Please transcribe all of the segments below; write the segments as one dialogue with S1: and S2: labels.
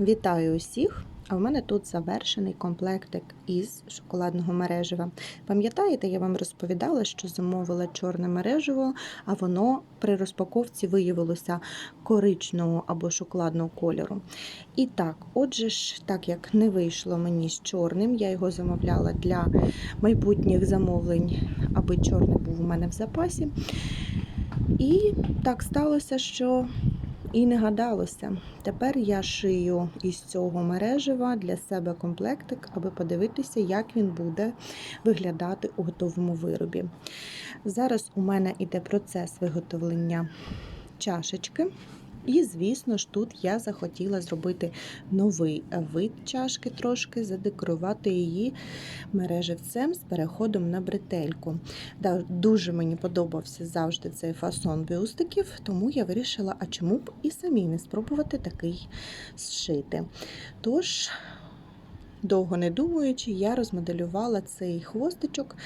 S1: Вітаю усіх! А в мене тут завершений комплектик із шоколадного мережева. Пам'ятаєте, я вам розповідала, що замовила чорне мережево, а воно при розпаковці виявилося коричневого або шоколадного кольору. І так, отже ж, так як не вийшло мені з чорним, я його замовляла для майбутніх замовлень, аби чорний був у мене в запасі. І так сталося, що і не гадалося. Тепер я шию із цього мережева для себе комплектик, аби подивитися, як він буде виглядати у готовому виробі. Зараз у мене йде процес виготовлення чашечки. І, звісно ж, тут я захотіла зробити новий вид чашки, трошки задекорувати її мережевцем з переходом на бретельку. Дуже мені подобався завжди цей фасон бюстиків, тому я вирішила, а чому б і самі не спробувати такий зшити. Тож, довго не думаючи, я розмоделювала цей хвостичок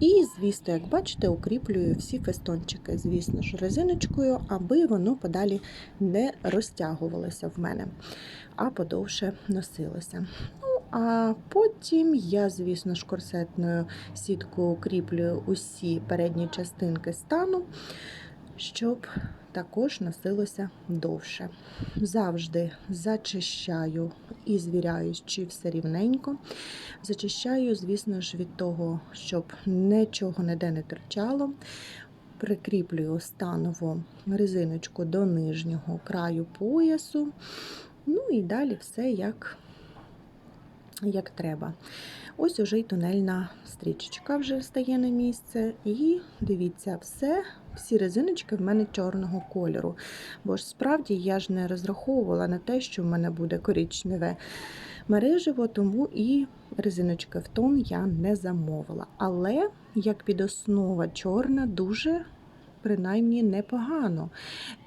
S1: і, звісно, як бачите, укріплюю всі фестончики, звісно ж, резиночкою, аби воно подалі не розтягувалося в мене, а подовше носилося. Ну, а потім я, звісно ж, корсетною сіткою укріплюю усі передні частинки стану, щоб також носилося довше. Завжди зачищаю і звіряюсь, чи все рівненько. Зачищаю, звісно ж, від того, щоб нічого ніде не торчало. Прикріплюю станову резиночку до нижнього краю поясу. Ну і далі все як, як треба. Ось уже й тунельна стрічечка вже стає на місце. І дивіться, все, всі резиночки в мене чорного кольору. Бо ж справді я ж не розраховувала на те, що в мене буде коричневе мережево, тому і резиночки в тон я не замовила. Але як підоснова чорна, дуже. Принаймні непогано.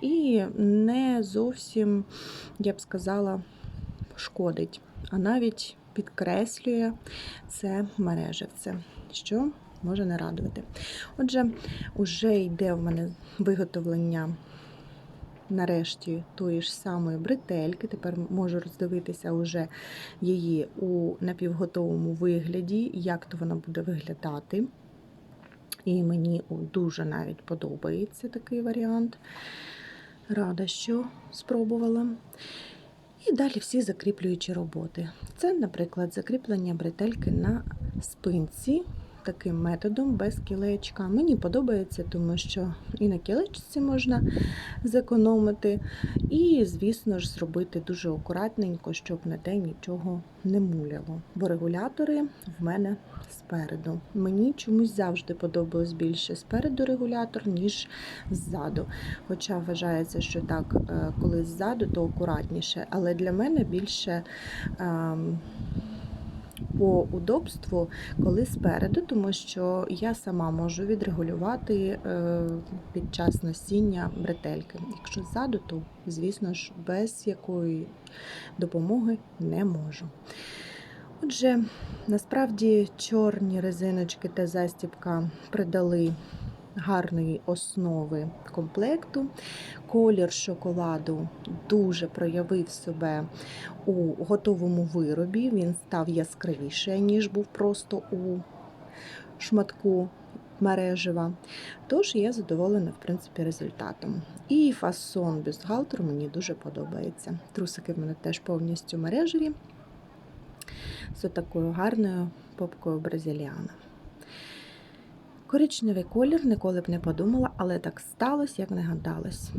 S1: І не зовсім, я б сказала, шкодить, а навіть підкреслює це мережевце, що може не радувати. Отже, вже йде в мене виготовлення. Нарешті тої ж самої бретельки. Тепер можу роздивитися уже її у напівготовому вигляді, як то вона буде виглядати. І мені дуже навіть подобається такий варіант. Рада, що спробувала. І далі всі закріплюючі роботи. Це, наприклад, закріплення бретельки на спинці. Таким методом без кілечка. Мені подобається, тому що і на кілечці можна зекономити, і, звісно ж, зробити дуже акуратненько, щоб на день нічого не муляло. Бо регулятори в мене спереду. Мені чомусь завжди подобалось більше спереду регулятор, ніж ззаду. Хоча вважається, що так, коли ззаду, то акуратніше. Але для мене більше. Ем, по удобству, коли спереду, тому що я сама можу відрегулювати під час носіння бретельки. Якщо ззаду, то, звісно ж, без якої допомоги не можу. Отже, насправді чорні резиночки та застібка придали гарної основи комплекту. Колір шоколаду дуже проявив себе у готовому виробі. Він став яскравіше, ніж був просто у шматку мережева. Тож я задоволена, в принципі, результатом. І фасон бюстгальтеру мені дуже подобається. Трусики в мене теж повністю мережеві. З такою гарною попкою бразиліана. Коричневий колір ніколи б не подумала, але так сталося, як не гадалось.